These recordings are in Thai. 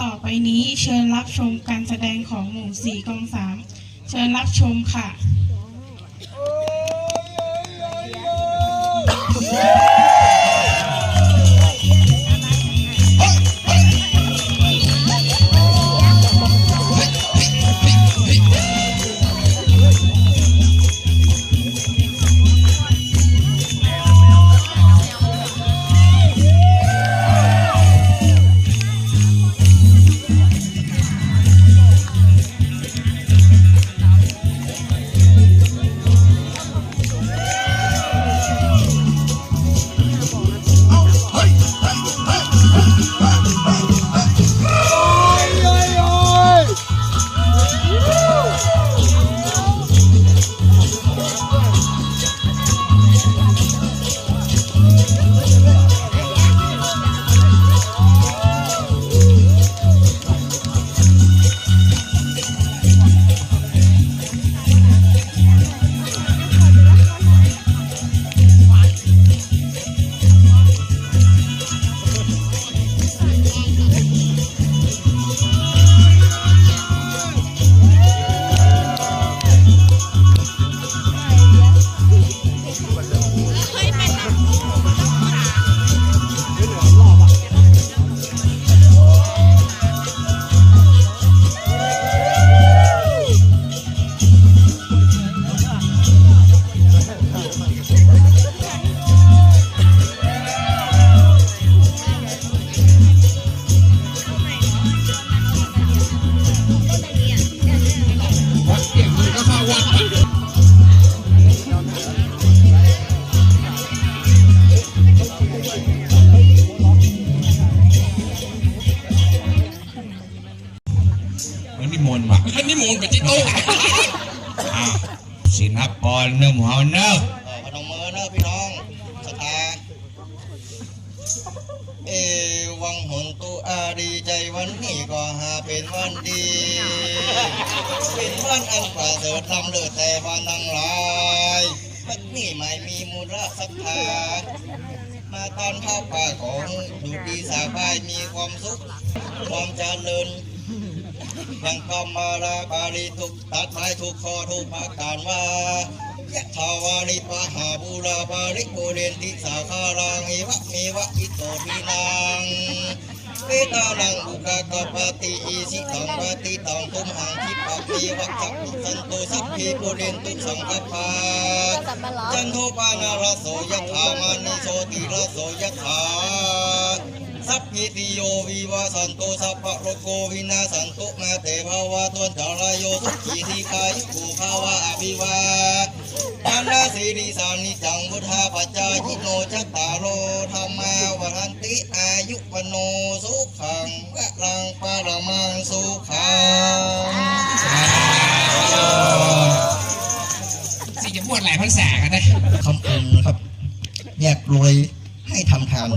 ต่อไปนี้เชิญรับชมการแสดงของหมู่สี่กองสามเชิญรับชมค่ะ มันนิมนต์ว่ะท่านนิมนต์ไปที่โต๊ะอ้าวสินับปอนเนื้อหมูเฮาเนื้อเออพนมมือเนอะพี่น้องสตาร์เอวังหนตุอาดีใจวันนี้ก็หาเป็นวันดี เป็นวันอันประเสริฐทำเลิศแต่วันทั้งหลายวันนี้ไม่มีมูลศรัทธา มาตอนเข้าป่าของดูดีสาบายมีความสุขความเจริญยังกำมาราบาลีทุกตัดไม้ทุกคอทุกประการว่ายะทาวาริปะหาบูราบาริโกเรนติสาคารังเอวะเมวะอิโตทินาง วตานังอุกากปาติอีสิขังปาติตังตุมหังคิปะเมวะจักขุสันโตสัพพิปุเรนตุสังกปาจันโทปานาราโสยะถามานิโชติราโสยะถาสัพพิติโยวิวาสันโตสัพพะโรโกวินาสันตุมาเตภาวะตวนจารโยสุขีทีกายุกูภาวะอภิวาานาสิริสานิจังพุทธาปัจจายิโนจัตตารโลธรรมาวันติอายุวโนสุขังวะรังปารมังสุขังสิจะบวชหลายพรรษากันนะคำองนะครับอยากรวยให้ทำทาน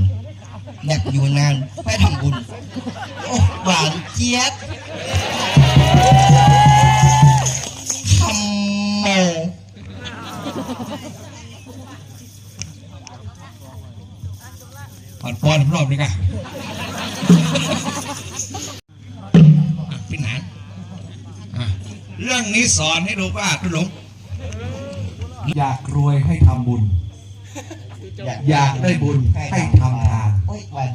อยากอยู่นานให้ทำบุญ โอ้หวานเจี๊ยบ ปอนปอนรอบนี้กันพี่หนานอะเรื่องนี้สอนให้รู้ว่าพี่หลงอยากรวยให้ทำบุญ อยากได้บุญให้ทำทานโอ้ยหวาน